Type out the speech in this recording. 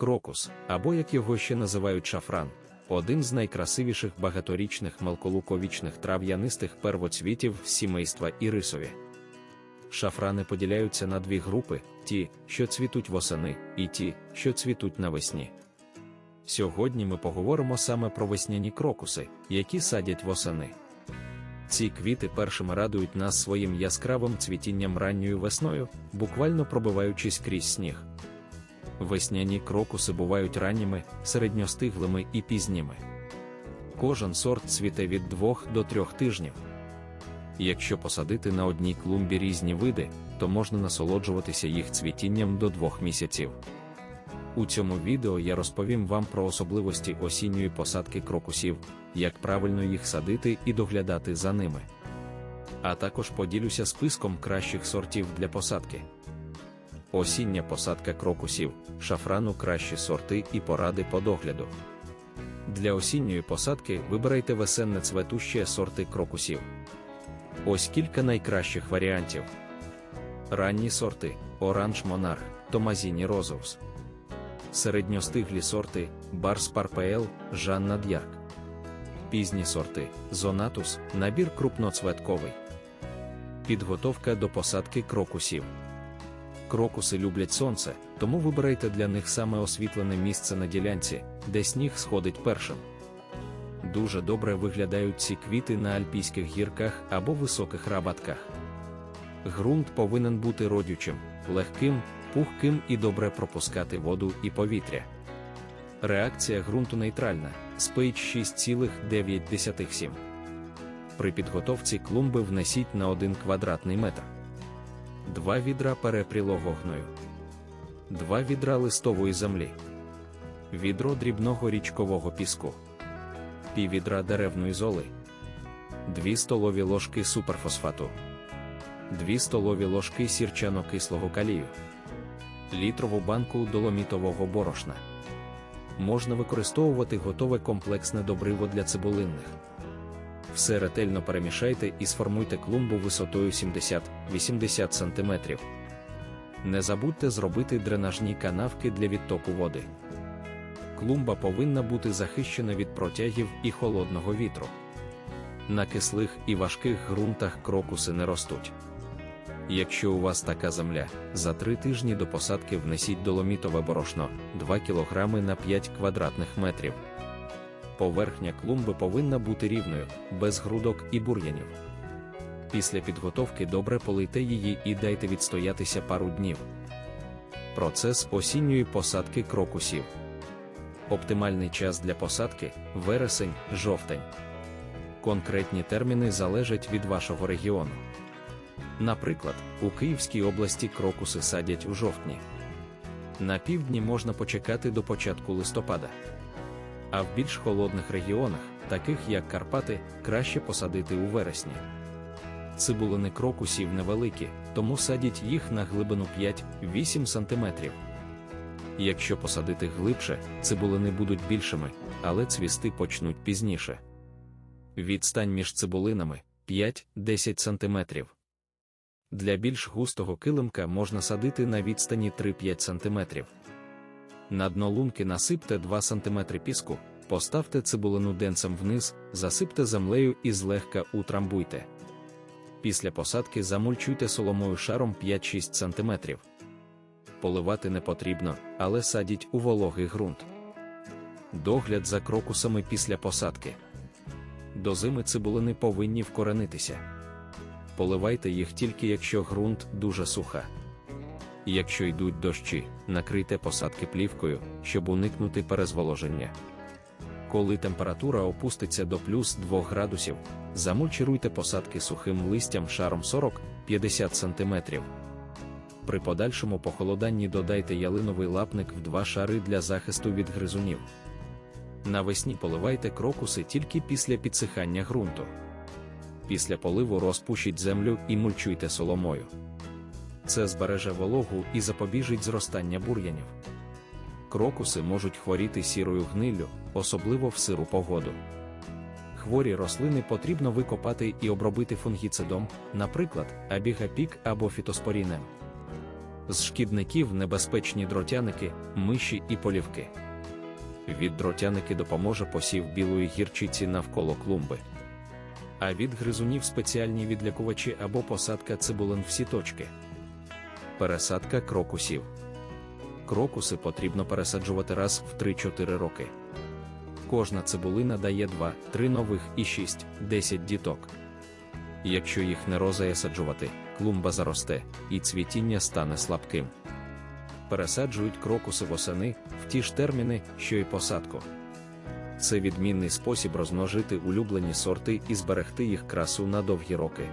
Крокус, або як його ще називають шафран, один з найкрасивіших багаторічних мелколуковічних трав'янистих первоцвітів сімейства ірисові. Шафрани поділяються на дві групи: ті, що цвітуть восени, і ті, що цвітуть навесні. Сьогодні ми поговоримо саме про весняні крокуси, які садять восени. Ці квіти першими радують нас своїм яскравим цвітінням ранньою весною, буквально пробиваючись крізь сніг. Весняні крокуси бувають ранніми, середньостиглими і пізніми. Кожен сорт цвіте від 2 до 3 тижнів. Якщо посадити на одній клумбі різні види, то можна насолоджуватися їх цвітінням до 2 місяців. У цьому відео я розповім вам про особливості осінньої посадки крокусів, як правильно їх садити і доглядати за ними. А також поділюся списком кращих сортів для посадки. Осіння посадка крокусів, шафрану кращі сорти і поради по догляду. Для осінньої посадки вибирайте весенне цветуще сорти крокусів. Ось кілька найкращих варіантів. Ранні сорти Оранж Монарх, Томазіні Розовс. Середньостиглі сорти Барс Парпеел, Жанна Д'ярк. Пізні сорти Зонатус, набір крупноцветковий. Підготовка до посадки крокусів. Крокуси люблять сонце, тому вибирайте для них саме освітлене місце на ділянці, де сніг сходить першим. Дуже добре виглядають ці квіти на альпійських гірках або високих рабатках. Ґрунт повинен бути родючим, легким, пухким і добре пропускати воду і повітря. Реакція ґрунту нейтральна pH 6,9,7. При підготовці клумби внесіть на 1 квадратний метр. 2 відра перепрілого гною, 2 відра листової землі, відро дрібного річкового піску, пів відра деревної золи, 2 столові ложки суперфосфату, 2 столові ложки сірчано-кислого калію, літрову банку доломітового борошна. Можна використовувати готове комплексне добриво для цибулинних. Все ретельно перемішайте і сформуйте клумбу висотою 70-80 см. Не забудьте зробити дренажні канавки для відтоку води. Клумба повинна бути захищена від протягів і холодного вітру. На кислих і важких ґрунтах крокуси не ростуть. Якщо у вас така земля, за три тижні до посадки внесіть доломітове борошно 2 кг на 5 квадратних метрів. Поверхня клумби повинна бути рівною, без грудок і бур'янів. Після підготовки добре полийте її і дайте відстоятися пару днів. Процес осінньої посадки крокусів. Оптимальний час для посадки вересень, жовтень. Конкретні терміни залежать від вашого регіону. Наприклад, у Київській області крокуси садять у жовтні. На півдні можна почекати до початку листопада. А в більш холодних регіонах, таких як Карпати, краще посадити у вересні. Цибулини крокусів невеликі, тому садіть їх на глибину 5-8 см. Якщо посадити глибше, цибулини будуть більшими, але цвісти почнуть пізніше. Відстань між цибулинами 5-10 см. Для більш густого килимка можна садити на відстані 3-5 см. На дно лунки насипте 2 см піску, поставте цибулину денцем вниз, засипте землею і злегка утрамбуйте. Після посадки замульчуйте соломою шаром 5-6 см. Поливати не потрібно, але садіть у вологий ґрунт. Догляд за крокусами після посадки. До зими цибулини повинні вкоренитися. Поливайте їх тільки якщо ґрунт дуже суха. Якщо йдуть дощі, накрийте посадки плівкою, щоб уникнути перезволоження. Коли температура опуститься до плюс 2 градусів, замульчируйте посадки сухим листям шаром 40-50 см. При подальшому похолоданні додайте ялиновий лапник в два шари для захисту від гризунів. Навесні поливайте крокуси тільки після підсихання ґрунту. Після поливу розпушіть землю і мульчуйте соломою. Це збереже вологу і запобіжить зростання бур'янів. Крокуси можуть хворіти сірою гниллю, особливо в сиру погоду. Хворі рослини потрібно викопати і обробити фунгіцидом, наприклад, абігапік або фітоспорінем. З шкідників небезпечні дротяники, миші і полівки. Від дротяники допоможе посів білої гірчиці навколо клумби. А від гризунів спеціальні відлякувачі або посадка цибулин в сіточки. Пересадка крокусів. Крокуси потрібно пересаджувати раз в 3-4 роки. Кожна цибулина дає 2-3 нових і 6-10 діток. Якщо їх не розаясаджувати, клумба заросте, і цвітіння стане слабким. Пересаджують крокуси восени в ті ж терміни, що й посадку. Це відмінний спосіб розмножити улюблені сорти і зберегти їх красу на довгі роки.